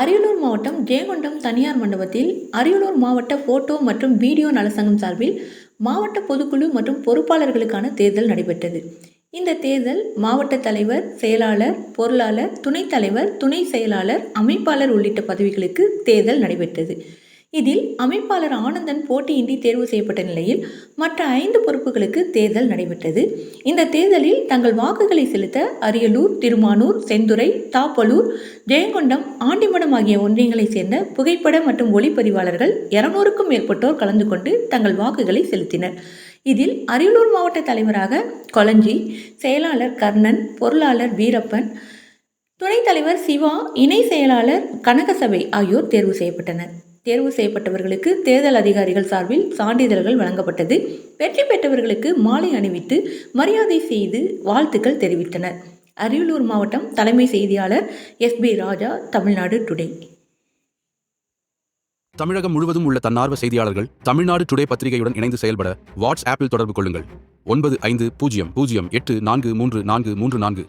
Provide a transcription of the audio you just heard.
அரியலூர் மாவட்டம் ஜெயங்கொண்டம் தனியார் மண்டபத்தில் அரியலூர் மாவட்ட போட்டோ மற்றும் வீடியோ நலசங்கம் சார்பில் மாவட்ட பொதுக்குழு மற்றும் பொறுப்பாளர்களுக்கான தேர்தல் நடைபெற்றது. இந்த தேர்தல் மாவட்ட தலைவர் செயலாளர் பொருளாளர் துணைத் தலைவர் துணை செயலாளர் அமைப்பாளர் உள்ளிட்ட பதவிகளுக்கு தேர்தல் நடைபெற்றது. இதில் அமைப்பாளர் ஆனந்தன் போட்டியின்றி தேர்வு செய்யப்பட்ட நிலையில் மற்ற ஐந்து பொறுப்புகளுக்கு தேர்தல் நடைபெற்றது. இந்த தேர்தலில் தங்கள் வாக்குகளை செலுத்த அரியலூர் திருமானூர் செந்துறை தாப்பலூர் ஜெயங்கொண்டம் ஆண்டிமடம் ஆகிய ஒன்றியங்களைச் சேர்ந்த புகைப்பட மற்றும் ஒளிப்பதிவாளர்கள் இருநூறுக்கும் மேற்பட்டோர் கலந்து கொண்டு தங்கள் வாக்குகளை செலுத்தினர். இதில் அரியலூர் மாவட்ட தலைவராக கொளஞ்சி செயலாளர் கர்ணன் பொருளாளர் வீரப்பன் துணைத் தலைவர் சிவா இணை செயலாளர் கனகசபை ஆகியோர் தேர்வு செய்யப்பட்டனர். தேர்வு செய்யப்பட்டவர்களுக்கு தேர்தல் அதிகாரிகள் சார்பில் சான்றிதழ்கள் வழங்கப்பட்டது. வெற்றி பெற்றவர்களுக்கு மாலை அணிவித்து மரியாதை செய்து வாழ்த்துக்கள் தெரிவித்தனர். அரியலூர் மாவட்டம் தலைமை செய்தியாளர் S P Raja Tamil Nadu today. Tamilagam முழுவதும் உள்ள தன்னார்வ செய்தியாளர்கள் தமிழ்நாடு டுடே பத்திரிகையுடன் இணைந்து செயல்பட வாட்ஸ் ஆப்பில் தொடர்பு கொள்ளுங்கள். ஒன்பது ஐந்து பூஜ்ஜியம் பூஜ்ஜியம் எட்டு நான்கு மூன்று நான்கு மூன்று நான்கு.